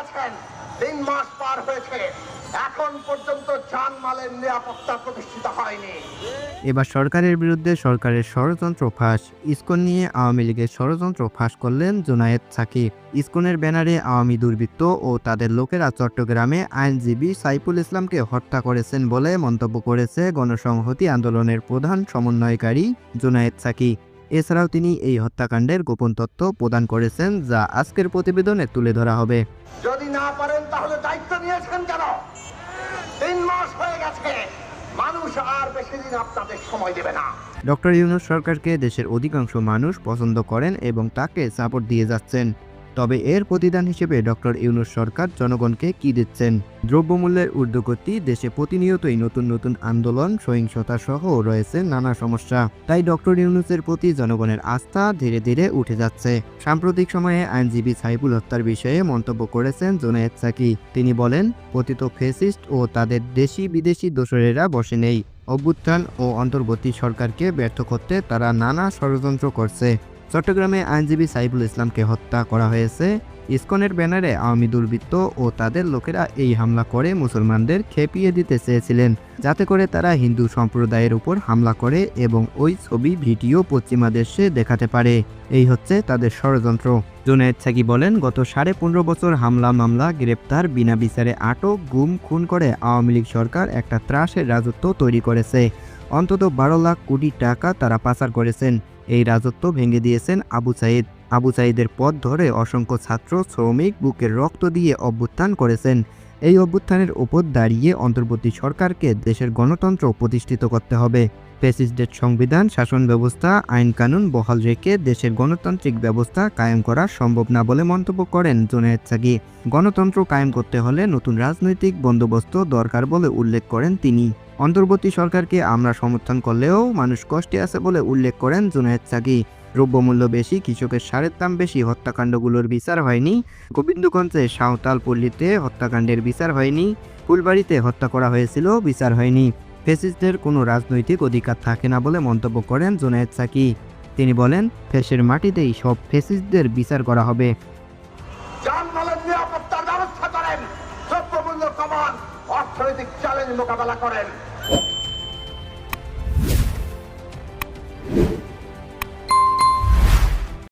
আছেন। তিন মাস পার হয়েছে। এখন পর্যন্ত যানমালের নিরাপত্তা প্রতিষ্ঠিত হয়নি। এবার সরকারের বিরুদ্ধে সরকারের ষড়যন্ত্র ফাঁস। ইস্কন নিয়ে আওয়ামী লীগের ষড়যন্ত্র ফাঁস করলেন জোনায়েদ সাকিব ইস্কনের ব্যানারে আওয়ামী দুর্বৃত্ত ও তাদের লোকেরা চট্টগ্রামে আইনজীবী সাইফুল ইসলামকে হত্যা করেছেন বলে মন্তব্য করেছে গণসংহতি আন্দোলনের প্রধান সমন্বয়কারী জোনায়েদ সাকিব এছাড়াও তিনি এই হত্যাকাণ্ডের গোপন তথ্য প্রদান করেছেন যা আজকের প্রতিবেদনে তুলে ধরা হবে। যদি না পারেন তাহলে দায়িত্ব নিয়েছেন কেন? তিন মাস হয়ে গেছে। মানুষ আর বেশি দিন আপনাদের সময় দেবে না। ডক্টর ইউনুস সরকারকে দেশের অধিকাংশ মানুষ পছন্দ করেন এবং তাকে সাপোর্ট দিয়ে যাচ্ছেন। তবে এর প্রতিদান হিসেবে ডক্টর ইউনুস সরকার জনগণকে কি দিচ্ছেন? দ্রব্যমূল্যের ঊর্ধ্বগতি, দেশে প্রতিনিয়তই নতুন নতুন আন্দোলন, সহিংসতা সহ রয়েছে নানা সমস্যা। তাই ডক্টর ইউনুসের প্রতি জনগণের আস্থা ধীরে ধীরে উঠে যাচ্ছে। সাম্প্রতিক সময়ে আইনজীবী সাইফুল হত্যার বিষয়ে মন্তব্য করেছেন জোনায়েদ সাকি। তিনি বলেন, পতিত ফেসিস্ট ও তাদের দেশি বিদেশি দোসরেরা বসে নেই। অভ্যুত্থান ও অন্তর্বর্তী সরকারকে ব্যর্থ করতে তারা নানা ষড়যন্ত্র করছে। চট্টগ্রামে আইনজীবী সাইফুল ইসলামকে হত্যা করা হয়েছে। ইসকনের ব্যানারে আওয়ামী দুর্বৃত্ত ও তাদের লোকেরা এই হামলা করে মুসলমানদের খেপিয়ে দিতে চেয়েছিলেন। যাতে করে তারা হিন্দু সম্প্রদায়ের উপর হামলা করে এবং ওই ছবি, ভিডিও পশ্চিমা দেশে দেখাতে পারে। এই হচ্ছে তাদের ষড়যন্ত্র। জুনায়েদ সাকি বলেন, গত সাড়ে পনেরো বছর হামলা মামলা, গ্রেপ্তার, বিনা বিচারে আটক, গুম, খুন করে আওয়ামী লীগ সরকার একটা ত্রাসের রাজত্ব তৈরি করেছে। অন্তত বারো লাখ কোটি টাকা তারা পাচার করেছেন। এই রাজত্ব ভেঙে দিয়েছেন আবু সাইদ আবু সাইদের পথ ধরে অসংখ্য ছাত্র, শ্রমিক বুকের রক্ত দিয়ে অভ্যুত্থান করেছেন। এই অভ্যুত্থানের ওপর দাঁড়িয়ে অন্তর্বর্তী সরকারকে দেশের গণতন্ত্র প্রতিষ্ঠিত করতে হবে। ফ্যাসিস্টের সংবিধান, শাসন ব্যবস্থা, আইন কানুন বহাল রেখে দেশের গণতান্ত্রিক ব্যবস্থা কায়েম করা সম্ভব না বলে মন্তব্য করেন জোনায়েদ সাকি গণতন্ত্র কায়েম করতে হলে নতুন রাজনৈতিক বন্দোবস্ত দরকার বলে উল্লেখ করেন তিনি। অন্তর্বর্তী সরকারকে আমরা সমর্থন করলেও মানুষ কষ্টে আছে বলে উল্লেখ করেন জুনায়েদ সাকি দ্রব্যমূল্য বেশি, কৃষকের সারের দাম বেশি, হত্যাকাণ্ডগুলোর বিচার হয়নি। গোবিন্দগঞ্জে সাঁওতাল পল্লীতে হত্যাকাণ্ডের বিচার হয়নি। ফুলবাড়িতে হত্যা করা হয়েছিল, বিচার হয়নি। ফেসিস্টদের কোনো রাজনৈতিক অধিকার থাকে না বলে মন্তব্য করেন জুনায়েদ সাকি। তিনি বলেন, ফেসের মাটিতেই সব ফেসিস্টদের বিচার করা হবে। অর্থনৈতিক চ্যালেঞ্জ মোকাবেলা করেন।